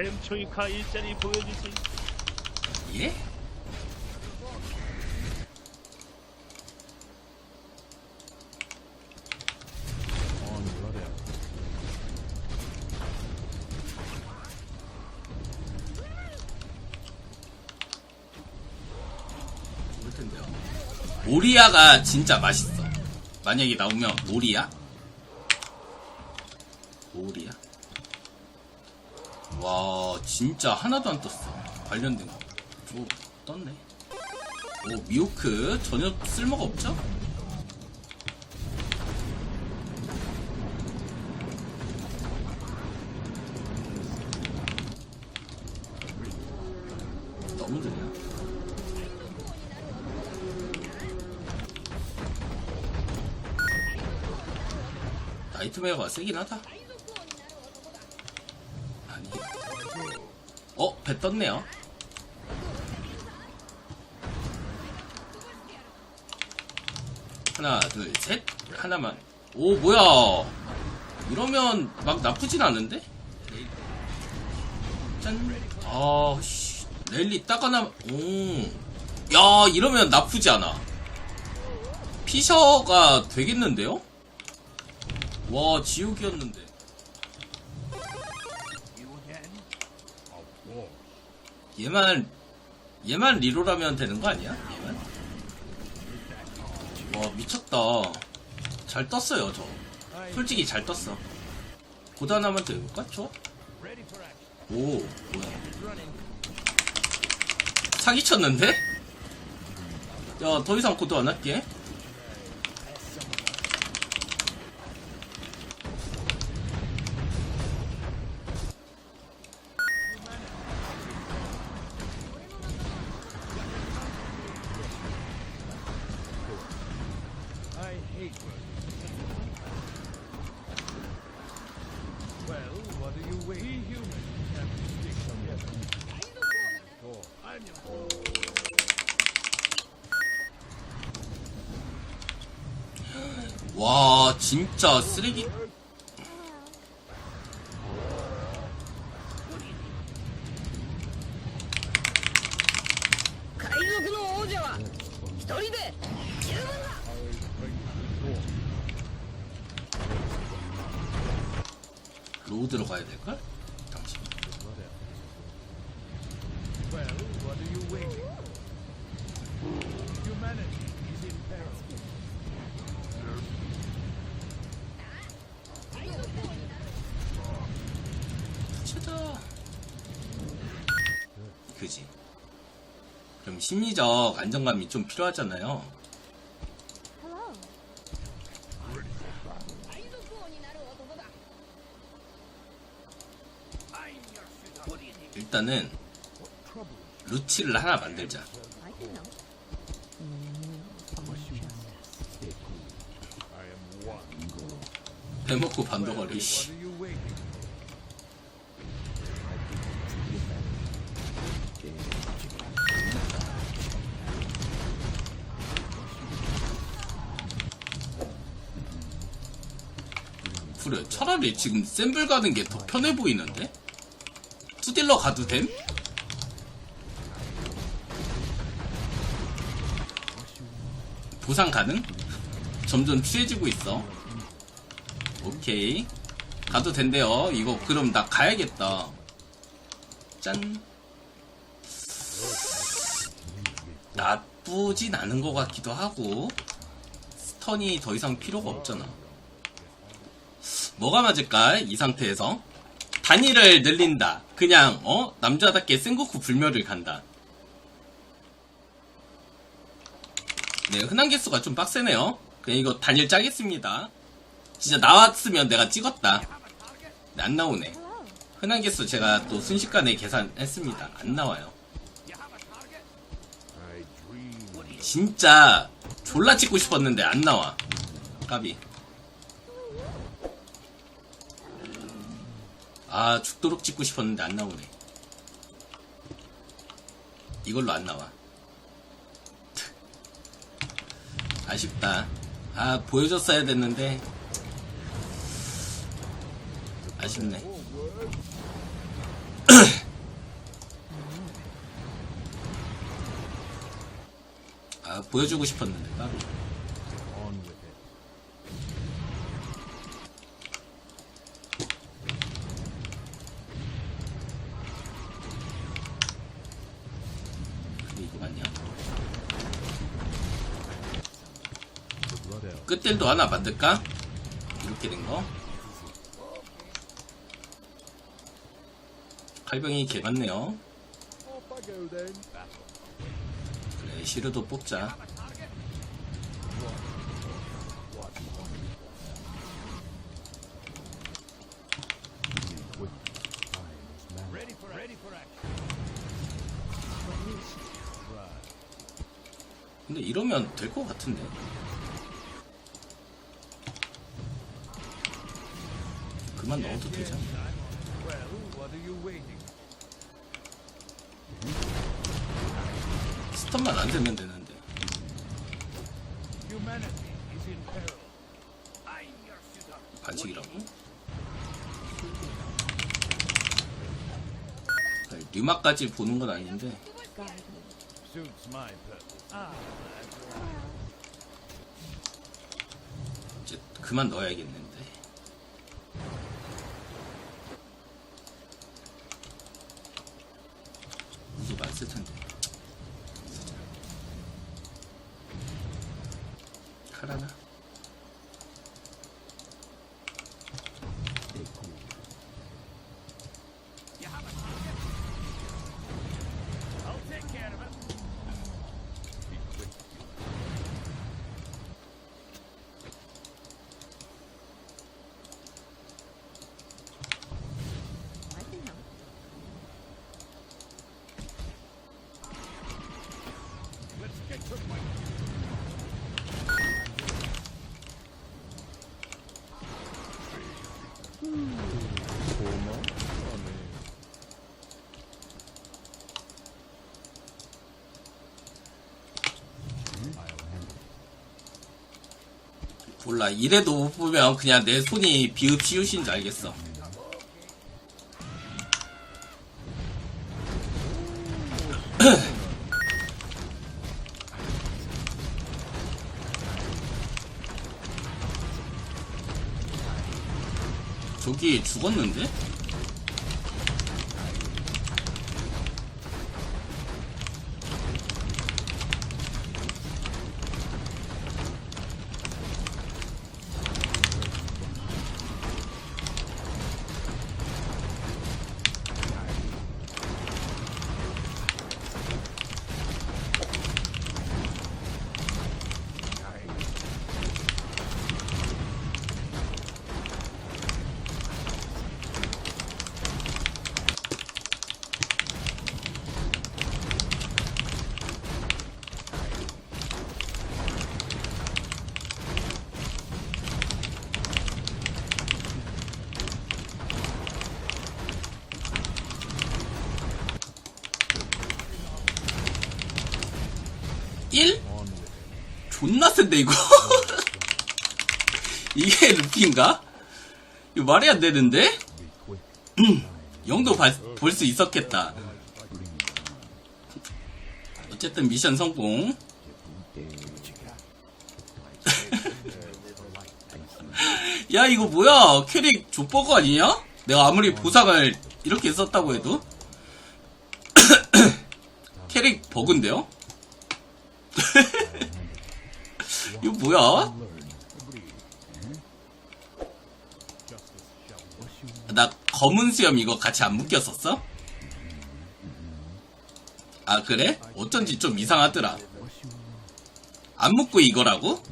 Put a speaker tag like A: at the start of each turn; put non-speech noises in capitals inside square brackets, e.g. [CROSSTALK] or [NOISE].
A: 햄초이카 일자리 보여주지.
B: 예? 텐데요. 모리아가 진짜 맛있어. 만약에 나오면? 모리아? 와, 진짜 하나도 안 떴어. 관련된 거. 오, 떴네. 오, 미호크. 전혀 쓸모가 없죠? 너무 느려. 나이트메어가 세긴 하다. 어, 배 떴네요. 하나, 둘, 셋. 하나만. 오, 뭐야. 이러면 막 나쁘진 않은데? 짠. 아, 씨. 랠리 딱 하나, 오. 야, 이러면 나쁘지 않아. 피셔가 되겠는데요? 와, 지옥이었는데. 얘만, 얘만 리로라면 되는 거 아니야? 얘만? 와, 미쳤다. 잘 떴어요, 저. 솔직히 잘 떴어. 고도 하나만 더 해볼까? 저? 오, 뭐야. 사기쳤는데? 야, 더 이상 고도 안 할게. 와, 진짜 쓰레기.「 로드로 가야 될걸?
A: peril.
B: 최다. 그지. 그럼 심리적 안정감이 좀 필요하잖아요. 일단은 루치를 하나 만들자. 배먹고 반도거리. 씨. 그래 차라리 지금 샘블 가는 게 더 편해 보이는데? 투딜러 가도 됨? 보상 가능? 점점 취해지고 있어 오케이 가도 된대요 이거 그럼 나 가야겠다 짠 나쁘진 않은 것 같기도 하고 스턴이 더 이상 필요가 없잖아 뭐가 맞을까? 이 상태에서 단위를 늘린다. 그냥 어 남자답게 생고쿠 불멸을 간다. 네 흔한 개수가 좀 빡세네요. 그냥 이거 단일 짜겠습니다. 진짜 나왔으면 내가 찍었다. 네, 안 나오네. 흔한 개수 제가 또 순식간에 계산했습니다. 안 나와요. 진짜 졸라 찍고 싶었는데 안 나와. 까비. 아 죽도록 찍고 싶었는데 안 나오네. 이걸로 안 나와. [LAUGHS] 아쉽다. 아 보여줬어야 됐는데. 아쉽네. [CLEARS THROAT] 아 보여주고 싶었는데
A: 따로
B: 끝들도 하나 만들까? 이렇게 된 거. 칼병이 개 많네요. 그래, 시르도 뽑자. 근데 이러면 될 것 같은데. 그만 넣어도 되잖아. 스턴만 안 되면 되는데. 반칙이라고? 류마까지 보는 건 아닌데.
A: Ah.
B: 이제 그만 넣어야겠는데. 이게 맛있을 텐데. 카라나?
A: I'll take care of it. Be quick. Let's get to fight.
B: 몰라. 이래도 못 보면 그냥 내 손이 비읍시웃인 줄 알겠어. [CLEARS THROAT] 저기 죽었는데? 일?
A: On with it.
B: 존나 센데 이거 [LAUGHS] 이게 루피인가? 이거 말이 안 되는데?
A: Be quick.
B: 영도 볼 수 있었겠다 어쨌든 미션 성공 [LAUGHS] 야 이거 뭐야 캐릭 족버거 아니냐? 내가 아무리 보상을 이렇게 썼다고 해도 [COUGHS] 캐릭 버그인데요? 이거 뭐야? 나 검은 수염 이거 같이 안 묶였었어? 아 그래? 어쩐지 좀 이상하더라 안 묶고 이거라고?